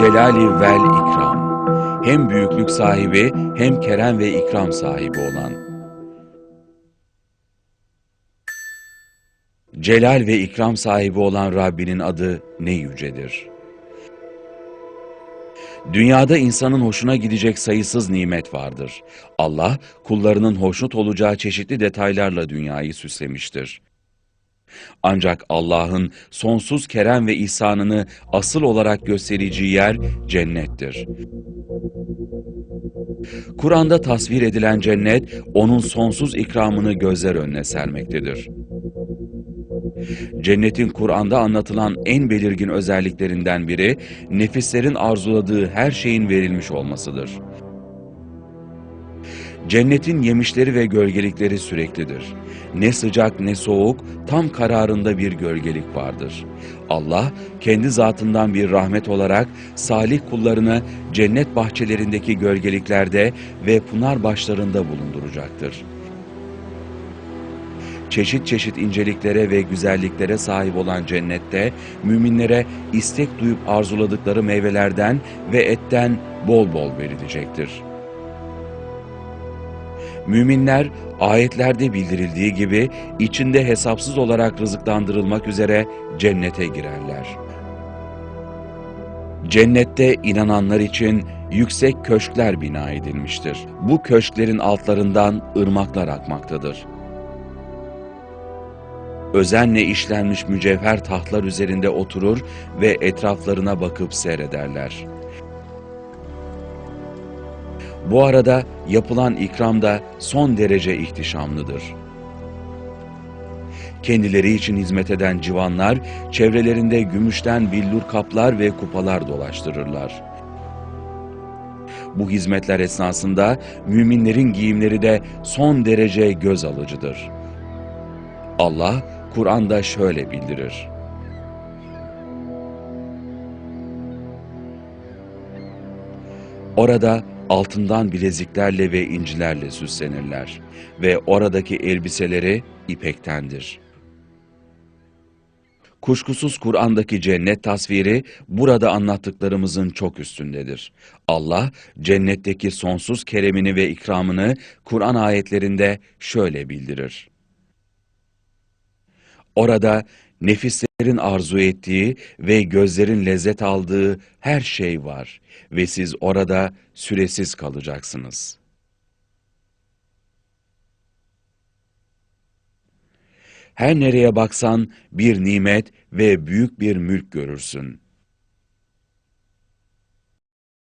Zülcelali vel ikram. Hem büyüklük sahibi hem kerem ve ikram sahibi olan. Celal ve ikram sahibi olan Rabbinin adı ne yücedir. Dünyada insanın hoşuna gidecek sayısız nimet vardır. Allah kullarının hoşnut olacağı çeşitli detaylarla dünyayı süslemiştir. Ancak Allah'ın sonsuz kerem ve ihsanını asıl olarak göstereceği yer cennettir. Kur'an'da tasvir edilen cennet, onun sonsuz ikramını gözler önüne sermektedir. Cennetin Kur'an'da anlatılan en belirgin özelliklerinden biri, nefislerin arzuladığı her şeyin verilmiş olmasıdır. Cennetin yemişleri ve gölgelikleri süreklidir. Ne sıcak ne soğuk, tam kararında bir gölgelik vardır. Allah, kendi zatından bir rahmet olarak salih kullarını cennet bahçelerindeki gölgeliklerde ve pınar başlarında bulunduracaktır. Çeşit çeşit inceliklere ve güzelliklere sahip olan cennette, müminlere istek duyup arzuladıkları meyvelerden ve etten bol bol verilecektir. Müminler ayetlerde bildirildiği gibi içinde hesapsız olarak rızıklandırılmak üzere cennete girerler. Cennette inananlar için yüksek köşkler bina edilmiştir. Bu köşklerin altlarından ırmaklar akmaktadır. Özenle işlenmiş mücevher tahtlar üzerinde oturur ve etraflarına bakıp seyrederler. Bu arada yapılan ikram da son derece ihtişamlıdır. Kendileri için hizmet eden civanlar, çevrelerinde gümüşten billur kaplar ve kupalar dolaştırırlar. Bu hizmetler esnasında müminlerin giyimleri de son derece göz alıcıdır. Allah, Kur'an'da şöyle bildirir. Orada altından bileziklerle ve incilerle süslenirler ve oradaki elbiseleri ipektendir. Kuşkusuz Kur'an'daki cennet tasviri burada anlattıklarımızın çok üstündedir. Allah cennetteki sonsuz keremini ve ikramını Kur'an ayetlerinde şöyle bildirir. Orada nefislerin arzu ettiği ve gözlerin lezzet aldığı her şey var ve siz orada süresiz kalacaksınız. Her nereye baksan bir nimet ve büyük bir mülk görürsün.